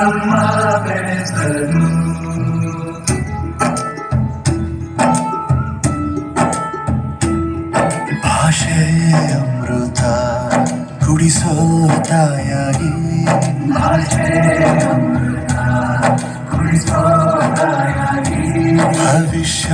ನಮ್ಮ ಬೆಳೆಸಲು ಅಮೃತ ಕುಡಿಸೋ ತಾಯಾಗಿ ಭಾಷೆಯ ಭವಿಷ್ಯ